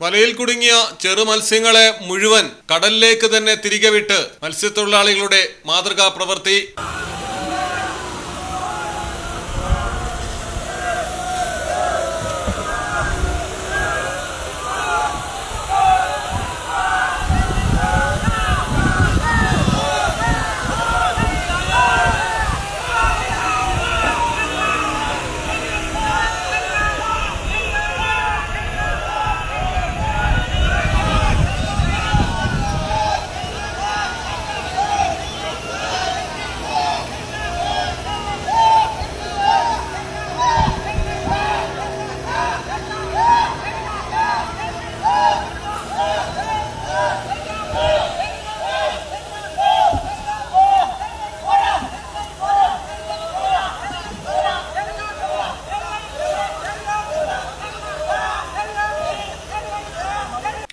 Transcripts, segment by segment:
വലയിൽ കുടുങ്ങിയ ചെറു മത്സ്യങ്ങളെ മുഴുവൻ കടലിലേക്ക് തന്നെ തിരികെ വിട്ട് മത്സ്യത്തൊഴിലാളികളുടെ മാതൃകാ പ്രവൃത്തി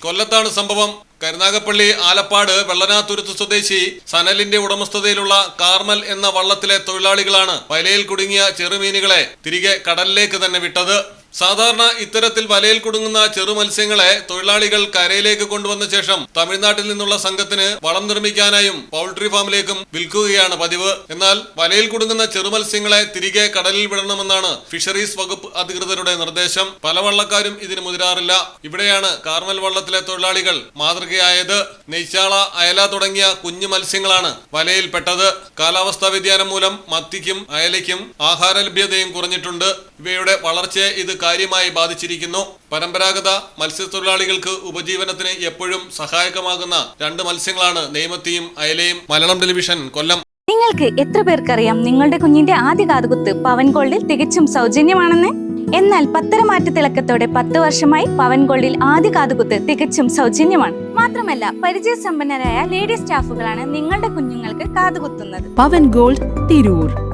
കൊല്ലത്താണ് സംഭവം. കരുനാഗപ്പള്ളി ആലപ്പാട് വെള്ളനാതുരുത്ത് സ്വദേശി സനലിന്റെ ഉടമസ്ഥതയിലുള്ള കാർമൽ എന്ന വള്ളത്തിലെ തൊഴിലാളികളാണ് വലയിൽ കുടുങ്ങിയ ചെറുമീനുകളെ തിരികെ കടലിലേക്ക് തന്നെ വിട്ടത്. സാധാരണ ഇത്തരത്തിൽ വലയിൽ കുടുങ്ങുന്ന ചെറു മത്സ്യങ്ങളെ തൊഴിലാളികൾ കരയിലേക്ക് കൊണ്ടുവന്ന ശേഷം തമിഴ്നാട്ടിൽ നിന്നുള്ള സംഘത്തിന് വളം നിർമ്മിക്കാനായും പൗൾട്രി ഫാമിലേക്കും വിൽക്കുകയാണ് പതിവ്. എന്നാൽ വലയിൽ കുടുങ്ങുന്ന ചെറു മത്സ്യങ്ങളെ തിരികെ കടലിൽ വിടണമെന്നാണ് ഫിഷറീസ് വകുപ്പ് അധികൃതരുടെ നിർദ്ദേശം. പല വള്ളക്കാരും ഇതിന് മുതിരാറില്ല. ഇവിടെയാണ് കാർമൽ വള്ളത്തിലെ തൊഴിലാളികൾ മാതൃകയായത്. നെയ്ച്ചാള അയല തുടങ്ങിയ കുഞ്ഞു മത്സ്യങ്ങളാണ് വലയിൽ പെട്ടത് കാലാവസ്ഥാ വ്യതിയാനം മൂലം മത്തിക്കും അയലയ്ക്കും ആഹാര ലഭ്യതയും കുറഞ്ഞിട്ടുണ്ട്. ഇവയുടെ വളർച്ചയെ ഇത് കാര്യമായി ബാധിച്ചിരിക്കുന്നു. പരമ്പരാഗത മത്സ്യത്തൊഴിലാളികൾക്ക് ഉപജീവനത്തിന് എപ്പോഴും സഹായകമാകുന്ന രണ്ട് മത്സ്യങ്ങളാണ് നെയ്മത്തിയും അയലയും. മലയാളം ടെലിവിഷൻ കൊല്ലം. നിങ്ങൾക്ക് എത്ര പേർക്കറിയാം നിങ്ങളുടെ കുഞ്ഞിന്റെ ആദ്യ കാതുകുത്ത് പവൻ ഗോൾഡിൽ തികച്ചും സൗജന്യമാണെന്ന്? എന്നാൽ പത്തരമാറ്റ തിളക്കത്തോടെ പത്ത് വർഷമായി പവൻ ഗോൾഡിൽ ആദ്യ കാതുകുത്ത് തികച്ചും സൗജന്യമാണ്. മാത്രമല്ല പരിചയസമ്പന്നരായ ലേഡി സ്റ്റാഫുകളാണ് നിങ്ങളുടെ കുഞ്ഞുങ്ങൾക്ക് കാതുകുത്തുന്നത്. പവൻ ഗോൾഡ് തിരൂർ.